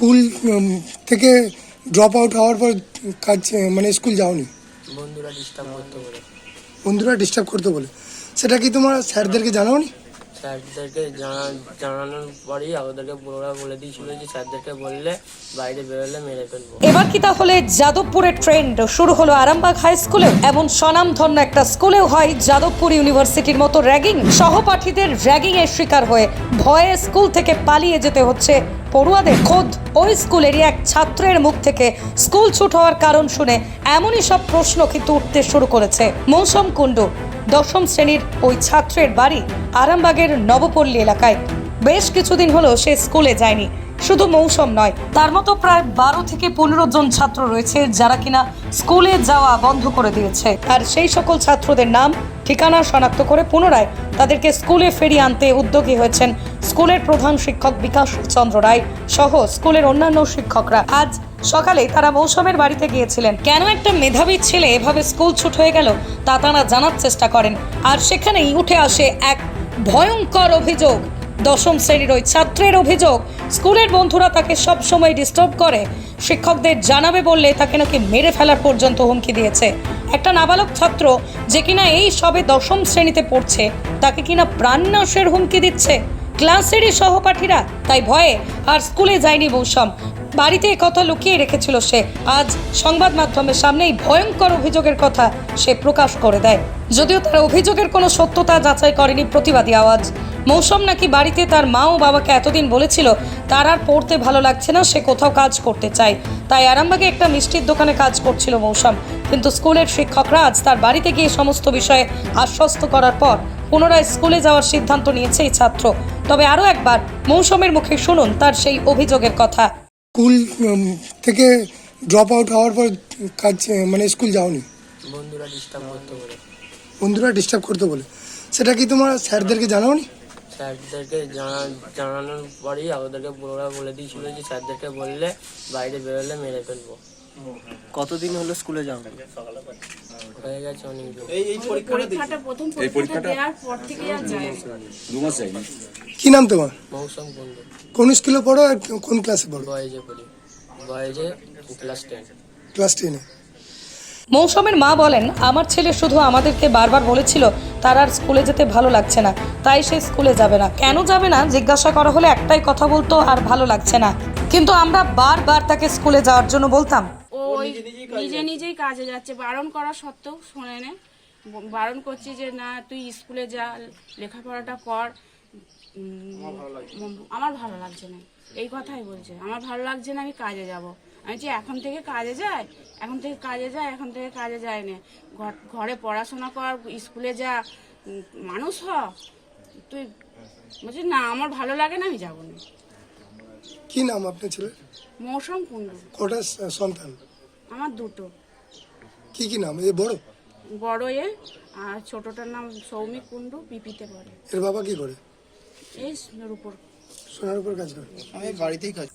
School থেকে drop out হওয়ার পর কাজ মানে স্কুল যাওনি। বন্ধুরা ডিস্টার্ব করতে বলে। বন্ধুরা ডিস্টার্ব করতে বলে। সেটা কি তোমার স্যারদেরকে জানাওনি? স্যারদেরকে জানা, জানানোর পরেই ওদেরকে পুরোটা বলে দিয়েছিল যে স্যারদেরকে বললে বাইরে বেরোলে মেরে ফেলব। এবার কি তাহলে যাদবপুরের ট্রেন্ড? শুরু হলো আরামবাগ হাই স্কুলেও। এমন স্বনামধন্য একটা স্কুলেও হয় যাদবপুর ইউনিভার্সিটির মতো র্যাগিং। সহপাঠীদের র্যাগিং এর শিকার হয়ে ভয়ে স্কুল থেকে পালিয়ে যেতে হচ্ছে পড়ুয়াদের। খোদ ওই স্কুলেরই এক ছাত্রের মুখ থেকে স্কুল ছুট হওয়ার কারণ শুনে এমনই সব প্রশ্ন কিন্তু উঠতে শুরু করেছে। মৌসম কুণ্ডু দশম শ্রেণির ওই ছাত্রের বাড়ি আরামবাগের নবপল্লী এলাকায়। বেশ কিছুদিন হলো সে স্কুলে যায়নি। শুধু মৌসুম নয়, তার মতো প্রায় বারো থেকে পনেরো জন ছাত্র রয়েছে যারা কিনা স্কুলে যাওয়া বন্ধ করে দিয়েছে। আর সেই সকল ছাত্রদের নাম, ঠিকানা শনাক্ত করে পুনরায় তাদেরকে স্কুলে ফেরিয়ে আনতে উদ্যোগী হয়েছেন স্কুলের প্রধান শিক্ষক বিকাশ চন্দ্র রায় সহ স্কুলের অন্যান্য শিক্ষকরা আজ সকালে তারা মৌসুমের বাড়িতে গিয়েছিলেন। কেন একটা মেধাবী ছেলে এভাবে স্কুল ছুট হয়ে গেল তা তারা জানার চেষ্টা করেন। আর সেখানেই উঠে আসে এক ভয়ঙ্কর অভিযোগ। দশম শ্রেণির ওই ছাত্রের অভিযোগ, স্কুলের বন্ধুরা তাকে সব সময় ডিস্টার্ব করে, শিক্ষকদের জানাবে বললে তাকে নাকি মেরে ফেলার পর্যন্ত হুমকি দিয়েছে। একটা নাবালক ছাত্র যে কিনা এই সবে দশম শ্রেণীতে পড়ছে, তাকে কিনা প্রাণনাশের হুমকি দিচ্ছে? ক্লাসেরই সহপাঠীরা। তাই ভয়ে আর স্কুলে যায়নি মৌসুম বাড়িতে কথা লুকিয়ে রেখেছিল সে। আজ সংবাদ মাধ্যমের সামনেই ভয়ঙ্কর অভিযোগের কথা সে প্রকাশ করে দেয়। যদিও তার অভিযোগের কোনো সত্যতা যাচাই করেনি প্রতিবাদী আওয়াজ। মৌসুম নাকি বাড়িতে তার মা ও বাবাকে এতদিন বলেছিল, তার আর পড়তে ভালো লাগছে না, সে কোথাও কাজ করতে চায়। তাই আরামবাগে একটা মিষ্টির দোকানে কাজ করছিল মৌসুম। কিন্তু স্কুলের শিক্ষকরা আজ তার বাড়িতে গিয়ে সমস্ত বিষয়ে আশ্বস্ত করার পর পুনরায় স্কুলে যাওয়ার সিদ্ধান্ত নিয়েছে এই ছাত্র। তবে আরও একবার মৌসুমের মুখে শুনুন তার সেই অভিযোগের কথা। স্কুল থেকে ড্রপ আউট হওয়ার পর কাজ মানে স্কুল যাওনি। বন্ধুরা ডিস্টার্ব করতে বলে। বন্ধুরা ডিস্টার্ব করতে বলে। সেটা কি তোমার স্যারদেরকে জানাওনি? স্যারদেরকে জানা জানানোর পরেই ওদেরকে পুরোটা বলে দিয়েছিল যে স্যারদেরকে বললে বাইরে বেরোলে মেরে ফেলব। কতদিন হলো স্কুলে যাও হয়ে গেছে অনেক দিন। পরীক্ষাটা প্রথম পরীক্ষাটা দেওয়ার পর থেকে আর যায় কি নাম তোমার? মৌসুম কুণ্ডু। কোন স্কুলে পড়ো আর কোন ক্লাসে পড়ো? বয়েজে পড়ি। বয়েজে ক্লাস টেন। ক্লাস টেনে। মৌসুমের মা বলেন আমার ছেলে শুধু আমাদেরকে বারবার বলেছিল তার আর স্কুলে যেতে ভালো লাগছে না। তাই সে স্কুলে যাবে না। কেন যাবে না? জিজ্ঞাসা করা হলে একটাই কথা বলতো আর ভালো লাগছে না। কিন্তু আমরা বারবার তাকে স্কুলে যাওয়ার জন্য বলতাম। ওই নিজে নিজেই কাজে যাচ্ছে। বারণ করা সত্ত্বেও শোনে না। বারণ করছি যে না তুই স্কুলে যা লেখাপড়াটা কর আমার ভালো লাগছে না। এই কথাই বলছে। আমার ভালো লাগছে না আমি কাজে যাব। আমি যে এখন থেকে কাজে যাই এখন থেকে কাজে যাই এখন থেকে কাজে যায় না। ঘর- ঘরে পড়াশোনা কর স্কুলে যা। মানুষ হ। তুই বলছি না আমার ভালো লাগে না আমি যাব না। কি নাম আপনার ছেলে মৌসুম কুণ্ডু। কটা সন্তান? আমার দুটো। কি কি নাম? এই বড়? বড় এ আর ছোটটার নাম সৌমিক কুণ্ডু পিপিতে পড়ে এর বাবা কি করে? এই সোনার উপর। সোনার উপর কাজ করে।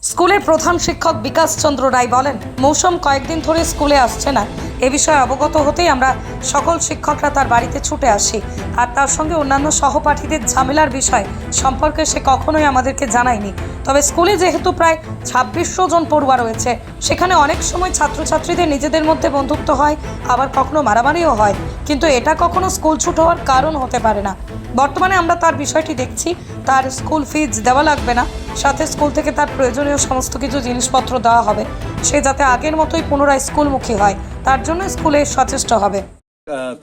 স্কুলের প্রধান শিক্ষক বিকাশ চন্দ্র রায় বলেন মৌসুম কয়েকদিন ধরে স্কুলে আসছে না। এ বিষয়ে অবগত হতেই আমরা সকল শিক্ষকরা তার বাড়িতে ছুটে আসি। আর তার সঙ্গে অন্যান্য সহপাঠীদের ঝামেলার বিষয় সম্পর্কে সে কখনোই আমাদেরকে জানায়নি। তবে স্কুলে যেহেতু প্রায় ছাব্বিশশো জন পড়ুয়া রয়েছে, সেখানে অনেক সময় ছাত্রছাত্রীদের নিজেদের মধ্যে বন্ধুত্ব হয়, আবার কখনো মারামারিও হয়। কিন্তু এটা কখনো স্কুল ছুট হওয়ার কারণ হতে পারে না। বর্তমানে আমরা তার বিষয়টি দেখছি, তার স্কুল ফিজ দেওয়া লাগবে না, সাথে স্কুল থেকে তার প্রয়োজনীয় সমস্ত কিছু জিনিসপত্র দেওয়া হবে। সে যাতে আগের মতোই পুনরায় স্কুলমুখী হয়, তার জন্য স্কুলে সচেষ্ট হবে।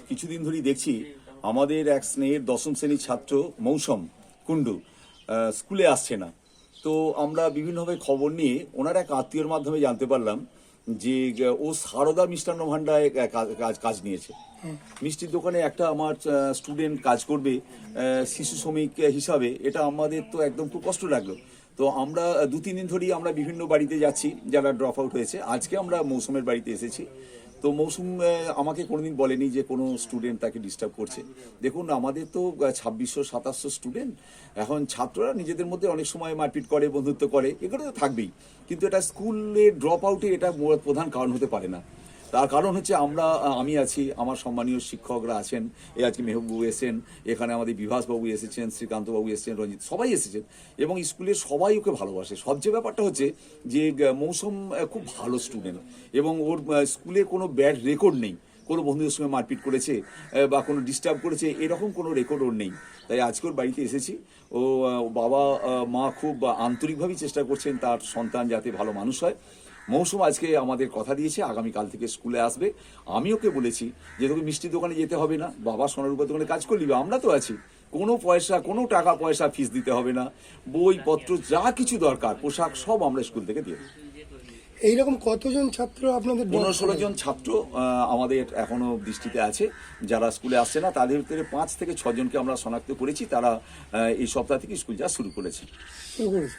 কিছুদিন ধরেই দেখছি আমাদের এক স্নেহের দশম শ্রেণির ছাত্র মৌসম কুণ্ডু স্কুলে আসছে না। তো আমরা বিভিন্নভাবে খবর নিয়ে ওনার এক আত্মীয়র মাধ্যমে জানতে পারলাম যে ও সারদা মিষ্টান্ন ভাণ্ডারে আহ, কাজ- কাজ কাজ নিয়েছে। মিষ্টির দোকানে একটা আমার স্টুডেন্ট কাজ করবে শিশু শ্রমিক হিসাবে। এটা আমাদের তো একদম খুব কষ্ট লাগল। তো আমরা দু তিন দিন ধরেই আমরা বিভিন্ন বাড়িতে যাচ্ছি যারা ড্রপ আউট হয়েছে। আজকে আমরা মৌসুমের বাড়িতে এসেছি। তো মৌসুম আমাকে কোনোদিন বলেনি যে কোনো স্টুডেন্ট তাকে ডিস্টার্ব করছে। দেখুন, আমাদের তো ছাব্বিশশো, সাতাশশো স্টুডেন্ট এখন ছাত্ররা নিজেদের মধ্যে অনেক সময় মারপিট করে, বন্ধুত্ব করে, এগুলো তো থাকবেই। কিন্তু এটা স্কুলে ড্রপ আউটে এটা প্রধান কারণ হতে পারে না। তার কারণ হচ্ছে আমরা আমি আছি, আমার সম্মানীয় শিক্ষকরা আছেন, এ আজকে মেহবুবু এসেছেন, এখানে আমাদের বিভাসবাবু এসেছেন, শ্রীকান্তবাবু এসেছেন, রঞ্জিত সবাই এসেছেন, এবং স্কুলে সবাই ওকে ভালোবাসে। সবচেয়ে ব্যাপারটা হচ্ছে যে মৌসুম খুব ভালো স্টুডেন্ট এবং ওর স্কুলে কোনো ব্যাড রেকর্ড নেই। কোনো বন্ধুদের সঙ্গে মারপিট করেছে বা কোনো ডিস্টার্ব করেছে, এরকম কোনো রেকর্ড ওর নেই। তাই আজকে ওর বাড়িতে এসেছি। ও বাবা মা খুব আন্তরিকভাবেই চেষ্টা করছেন তার সন্তান যাতে ভালো মানুষ হয়। মৌসুম আজকে আমাদের কথা দিয়েছে আগামীকাল থেকে স্কুলে আসবে। আমি ওকে বলেছি যে তোকে মিষ্টি দোকানে যেতে হবে না। বাবা সোনারূপা দোকানে কাজ করলি আমরা তো আছি। কোনো পয়সা কোনো টাকা পয়সা ফিস দিতে হবে না। বইপত্র যা কিছু দরকার পোশাক সব আমরা স্কুল থেকে দিয়ে দেব। এইরকম কতজন ছাত্র আপনাদের পনেরো ষোলো জন ছাত্র আমাদের এখনও দৃষ্টিতে আছে। যারা স্কুলে আসছে না তাদের ভিতরে পাঁচ থেকে ছজনকে আমরা শনাক্ত করেছি। তারা এই সপ্তাহ থেকে স্কুল যাওয়া শুরু করেছে। শুরু করেছে।